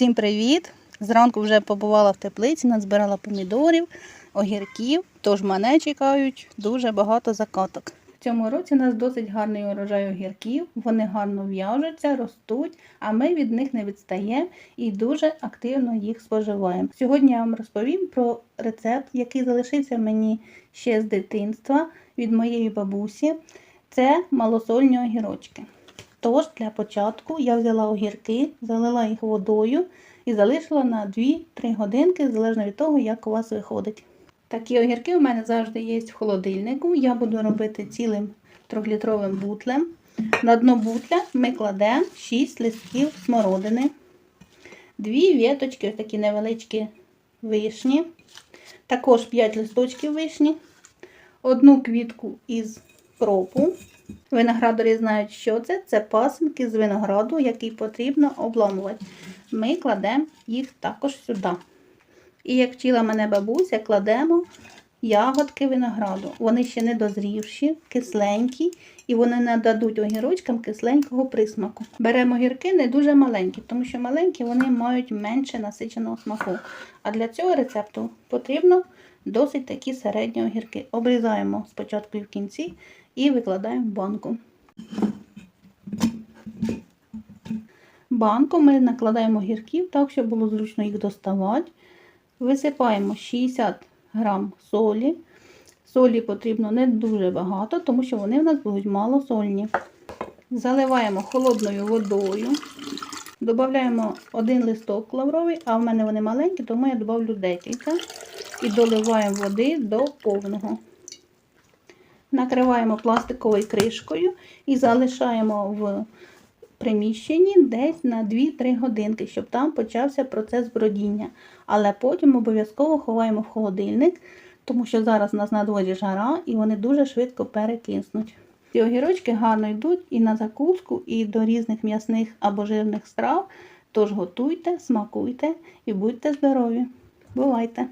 Всім привіт! Зранку вже побувала в теплиці, назбирала помідорів, огірків, тож мене чекають дуже багато закаток. В цьому році у нас досить гарний урожай огірків, вони гарно в'яжуться, ростуть, а ми від них не відстаємо і дуже активно їх споживаємо. Сьогодні я вам розповім про рецепт, який залишився мені ще з дитинства від моєї бабусі. Це малосольні огірочки. Тож для початку я взяла огірки, залила їх водою і залишила на 2-3 годинки, залежно від того, як у вас виходить. Такі огірки у мене завжди є в холодильнику. Я буду робити цілим 3-літровим бутлем. На дно бутля ми кладемо 6 листків смородини, дві віточки, ось такі невеличкі вишні, також 5 листочків вишні, одну квітку із кропу. Виноградарі знають, що це. Це пасинки з винограду, який потрібно обламувати. Ми кладемо їх також сюди. І як вчила мене бабуся, кладемо ягодки винограду. Вони ще не дозрівші, кисленькі, і вони нададуть огірочкам кисленького присмаку. Беремо огірки не дуже маленькі, тому що маленькі вони мають менше насиченого смаку. А для цього рецепту потрібно досить такі середні огірки. Обрізаємо спочатку і в кінці і викладаємо в банку. Банку ми накладаємо огірків так, щоб було зручно їх доставати. Висипаємо 60 грам солі. Солі потрібно не дуже багато, тому що вони в нас будуть малосольні. Заливаємо холодною водою. Додаємо один листок лавровий, а в мене вони маленькі, тому я додавлю декілька. І доливаємо води до повного. Накриваємо пластиковою кришкою і залишаємо в приміщенні десь на 2-3 годинки, щоб там почався процес бродіння. Але потім обов'язково ховаємо в холодильник, тому що зараз у нас на дворі жара і вони дуже швидко перекиснуть. Ці огірочки гарно йдуть і на закуску, і до різних м'ясних або жирних страв. Тож готуйте, смакуйте і будьте здорові! Бувайте!